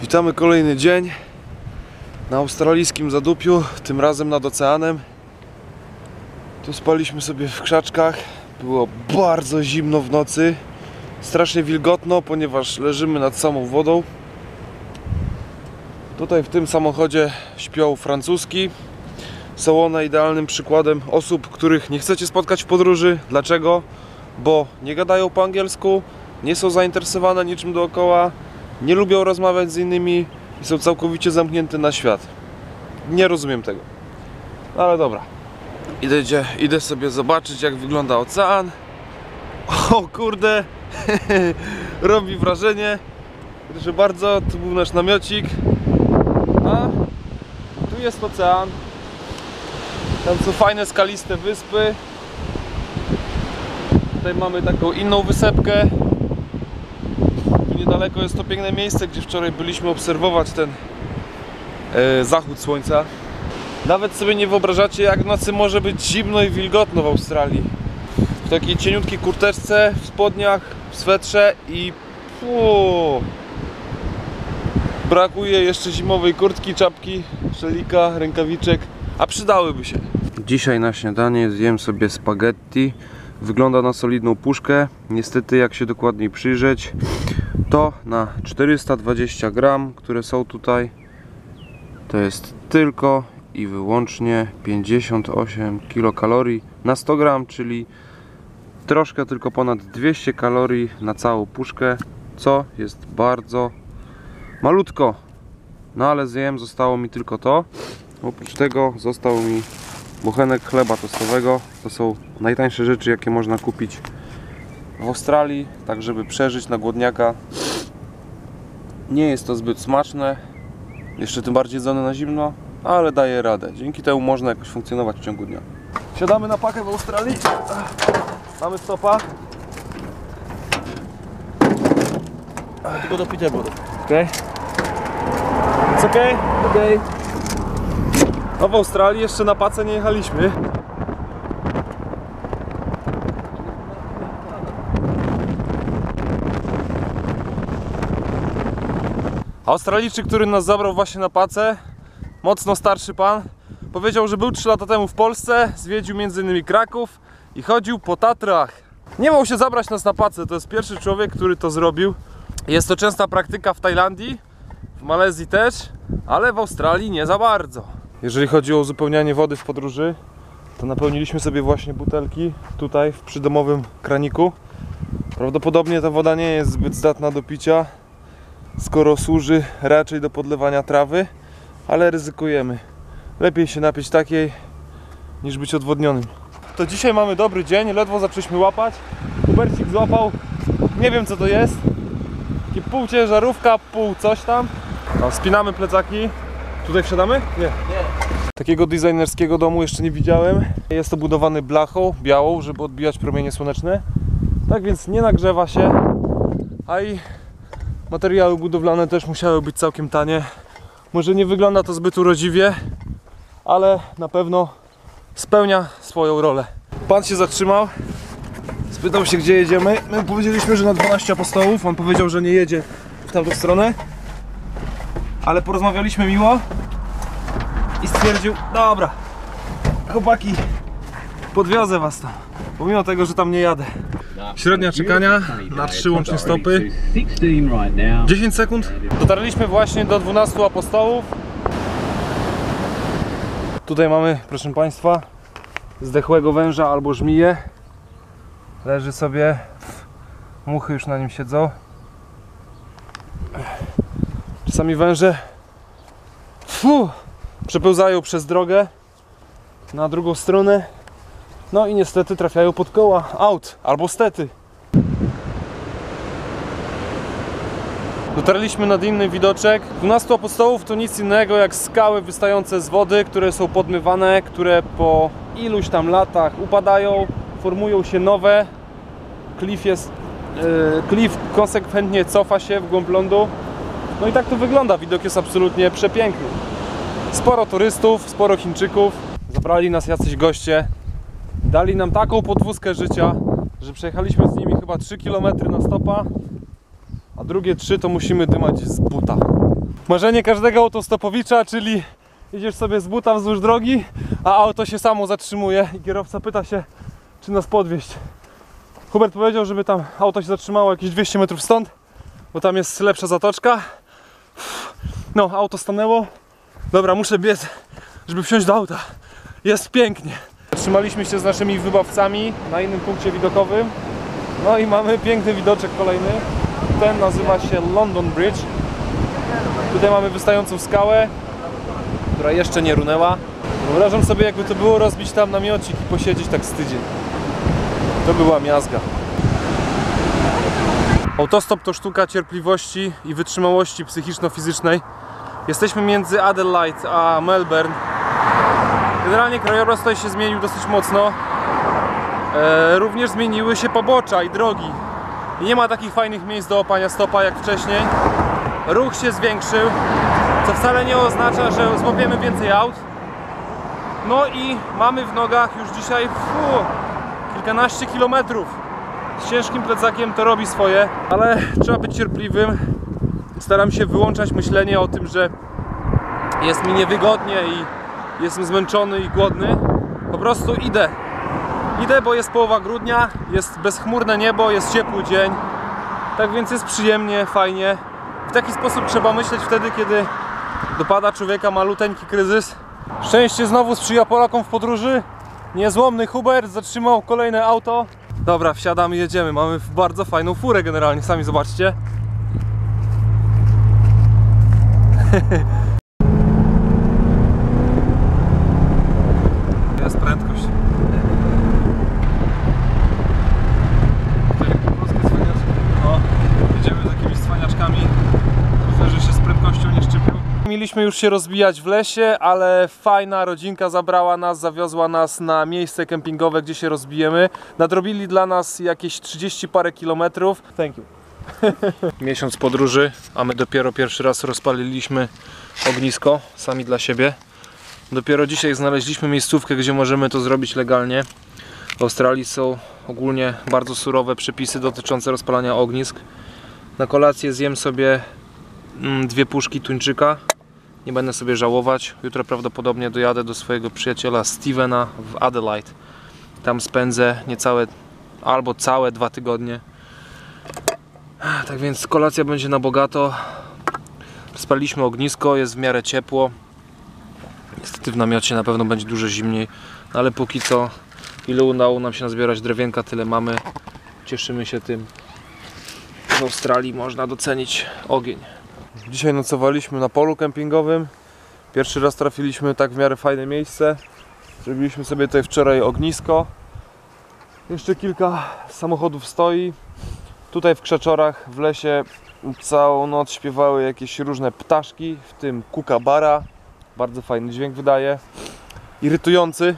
Witamy kolejny dzień na australijskim zadupiu, tym razem nad oceanem. Tu spaliśmy sobie w krzaczkach. Było bardzo zimno w nocy. Strasznie wilgotno, ponieważ leżymy nad samą wodą. Tutaj w tym samochodzie śpią francuski. Są one idealnym przykładem osób, których nie chcecie spotkać w podróży. Dlaczego? Bo nie gadają po angielsku, nie są zainteresowane niczym dookoła, nie lubią rozmawiać z innymi i są całkowicie zamknięte na świat. Nie rozumiem tego. No ale dobra. Idę, gdzie- idę sobie zobaczyć jak wygląda ocean. O kurde, robi wrażenie. Proszę bardzo, tu był nasz namiocik. A tu jest ocean. Tam są fajne skaliste wyspy. Tutaj mamy taką inną wysepkę. Niedaleko jest to piękne miejsce, gdzie wczoraj byliśmy obserwować ten e, zachód słońca. Nawet sobie nie wyobrażacie, jak w nocy może być zimno i wilgotno w Australii. W takiej cieniutkiej kurteczce, w spodniach, w swetrze i fu, brakuje jeszcze zimowej kurtki, czapki, szelika, rękawiczek, a przydałyby się. Dzisiaj na śniadanie zjem sobie spaghetti. Wygląda na solidną puszkę. Niestety, jak się dokładniej przyjrzeć, to na 420 gram, które są tutaj, to jest tylko i wyłącznie 58 kilokalorii na 100 gram, czyli troszkę tylko ponad 200 kalorii na całą puszkę, co jest bardzo malutko. No ale zjem, zostało mi tylko to. Oprócz tego został mi bochenek chleba tostowego. To są najtańsze rzeczy, jakie można kupić w Australii, tak żeby przeżyć na głodniaka. Nie jest to zbyt smaczne, jeszcze tym bardziej jedzone na zimno, ale daje radę. Dzięki temu można jakoś funkcjonować w ciągu dnia. Siadamy na pakę w Australii. Mamy stopa. Tylko do Peterborough. Okej. Jest okej? Okej. No w Australii jeszcze na pacę nie jechaliśmy. Australijczyk, który nas zabrał właśnie na pacę, mocno starszy pan, powiedział, że był 3 lata temu w Polsce, zwiedził m.in. Kraków i chodził po Tatrach. Nie mógł się zabrać nas na pacę, to jest pierwszy człowiek, który to zrobił. Jest to częsta praktyka w Tajlandii, w Malezji też, ale w Australii nie za bardzo. Jeżeli chodzi o uzupełnianie wody w podróży, to napełniliśmy sobie właśnie butelki tutaj w przydomowym kraniku. Prawdopodobnie ta woda nie jest zbyt zdatna do picia, skoro służy raczej do podlewania trawy, ale ryzykujemy. Lepiej się napić takiej, niż być odwodnionym. To dzisiaj mamy dobry dzień, ledwo zaczęliśmy łapać. Hubercik złapał, nie wiem co to jest, takie pół ciężarówka, pół coś tam. No, spinamy plecaki. Tutaj wsiadamy? Nie. Nie. Takiego designerskiego domu jeszcze nie widziałem. Jest to budowany blachą białą, żeby odbijać promienie słoneczne. Tak więc nie nagrzewa się. A i materiały budowlane też musiały być całkiem tanie. Może nie wygląda to zbyt urodziwie, ale na pewno spełnia swoją rolę. Pan się zatrzymał. Spytał się, gdzie jedziemy. My powiedzieliśmy, że na 12 apostołów. On powiedział, że nie jedzie w tamtą stronę. Ale porozmawialiśmy miło. I stwierdził, dobra, chłopaki, podwiozę was tam. Pomimo tego, że tam nie jadę. Średnia czekania na trzy łącznie stopy. 10 sekund. Dotarliśmy właśnie do 12 apostołów. Tutaj mamy, proszę Państwa, zdechłego węża albo żmiję. Leży sobie. Muchy już na nim siedzą. Czasami węże fu, przepełzają przez drogę na drugą stronę. No i niestety trafiają pod koła aut albo stety. Dotarliśmy nad inny widoczek. 12 apostołów to nic innego jak skały wystające z wody, które są podmywane, które po iluś tam latach upadają, formują się nowe. Klif jest. Yy, konsekwentnie cofa się w głąb lądu. No i tak to wygląda. Widok jest absolutnie przepiękny. Sporo turystów, sporo Chińczyków. Zabrali nas jacyś goście. Dali nam taką podwózkę życia, że przejechaliśmy z nimi chyba 3 km na stopa, a drugie 3 to musimy dymać z buta. Marzenie każdego autostopowicza, czyli idziesz sobie z buta wzdłuż drogi, a auto się samo zatrzymuje i kierowca pyta się, czy nas podwieźć. Hubert powiedział, żeby tam auto się zatrzymało jakieś 200 metrów stąd, bo tam jest lepsza zatoczka. No, auto stanęło. Dobra, muszę biec, żeby wsiąść do auta. Jest pięknie. Zatrzymaliśmy się z naszymi wybawcami na innym punkcie widokowym. No i mamy piękny widoczek kolejny. Ten nazywa się London Bridge. Tutaj mamy wystającą skałę, która jeszcze nie runęła. Wyobrażam sobie, jakby to było rozbić tam namiocik i posiedzieć tak z tydzień. To była miazga. Autostop to sztuka cierpliwości i wytrzymałości psychiczno-fizycznej. Jesteśmy między Adelaide a Melbourne. Generalnie krajobraz tutaj się zmienił dosyć mocno. E, również zmieniły się pobocza i drogi. Nie ma takich fajnych miejsc do opania stopa jak wcześniej. Ruch się zwiększył, co wcale nie oznacza, że złapiemy więcej aut. No i mamy w nogach już dzisiaj fu, kilkanaście kilometrów. Z ciężkim plecakiem to robi swoje, ale trzeba być cierpliwym. Staram się wyłączać myślenie o tym, że jest mi niewygodnie i jestem zmęczony i głodny. Po prostu idę. Idę, bo jest połowa grudnia, jest bezchmurne niebo, jest ciepły dzień. Tak więc jest przyjemnie, fajnie. W taki sposób trzeba myśleć wtedy, kiedy dopada człowieka maluteńki kryzys. Szczęście znowu sprzyja Polakom w podróży. Niezłomny Hubert zatrzymał kolejne auto. Dobra, wsiadamy, jedziemy. Mamy bardzo fajną furę generalnie, sami zobaczcie. Jest prędkość. Tutaj polskie cwaniaczki. O, jedziemy z jakimiś cwaniaczkami. Myślę, że się z prędkością nie szczypią. Mieliśmy już się rozbijać w lesie, ale fajna rodzinka zabrała nas, zawiozła nas na miejsce kempingowe, gdzie się rozbijemy. Nadrobili dla nas jakieś 30 parę kilometrów. Thank you. Miesiąc podróży, a my dopiero pierwszy raz rozpaliliśmy ognisko sami dla siebie. Dopiero dzisiaj znaleźliśmy miejscówkę, gdzie możemy to zrobić legalnie. W Australii są ogólnie bardzo surowe przepisy dotyczące rozpalania ognisk. Na kolację zjem sobie mm, dwie puszki tuńczyka. Nie będę sobie żałować. Jutro prawdopodobnie dojadę do swojego przyjaciela Stevena w Adelaide. Tam spędzę niecałe albo całe dwa tygodnie. Tak więc kolacja będzie na bogato. Spaliśmy ognisko, jest w miarę ciepło. Niestety w namiocie na pewno będzie dużo zimniej, no ale póki co ile udało nam się nazbierać drewienka, tyle mamy. Cieszymy się tym. W Australii można docenić ogień. Dzisiaj nocowaliśmy na polu kempingowym. Pierwszy raz trafiliśmy tak w miarę fajne miejsce. Zrobiliśmy sobie tutaj wczoraj ognisko. Jeszcze kilka samochodów stoi. Tutaj w krzaczorach w lesie całą noc śpiewały jakieś różne ptaszki, w tym kukabara. Bardzo fajny dźwięk wydaje. Irytujący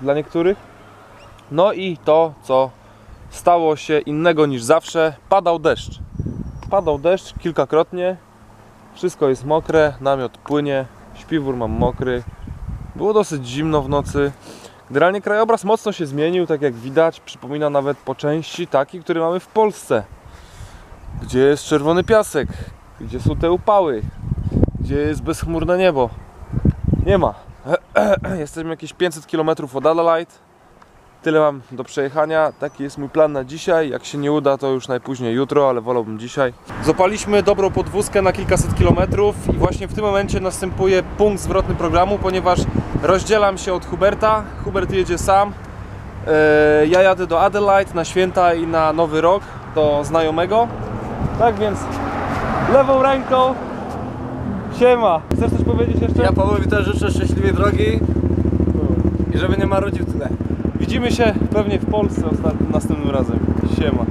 dla niektórych. No i to, co stało się innego niż zawsze, padał deszcz. Padał deszcz kilkakrotnie. Wszystko jest mokre, namiot płynie, śpiwór mam mokry. Było dosyć zimno w nocy. Generalnie krajobraz mocno się zmienił, tak jak widać. Przypomina nawet po części taki, który mamy w Polsce. Gdzie jest czerwony piasek, gdzie są te upały, gdzie jest bezchmurne niebo. Nie ma. Jesteśmy jakieś 500 km od Adelaide. Tyle mam do przejechania. Taki jest mój plan na dzisiaj. Jak się nie uda, to już najpóźniej jutro, ale wolałbym dzisiaj. Zapaliśmy dobrą podwózkę na kilkaset kilometrów i właśnie w tym momencie następuje punkt zwrotny programu, ponieważ rozdzielam się od Huberta. Hubert jedzie sam. E, Ja jadę do Adelaide na święta i na nowy rok do znajomego. Tak więc lewą ręką siema. Chcesz coś powiedzieć jeszcze? Ja Pawłowi też życzę szczęśliwej drogi i żeby nie marudził tyle. Widzimy się pewnie w Polsce następnym razem. Siema.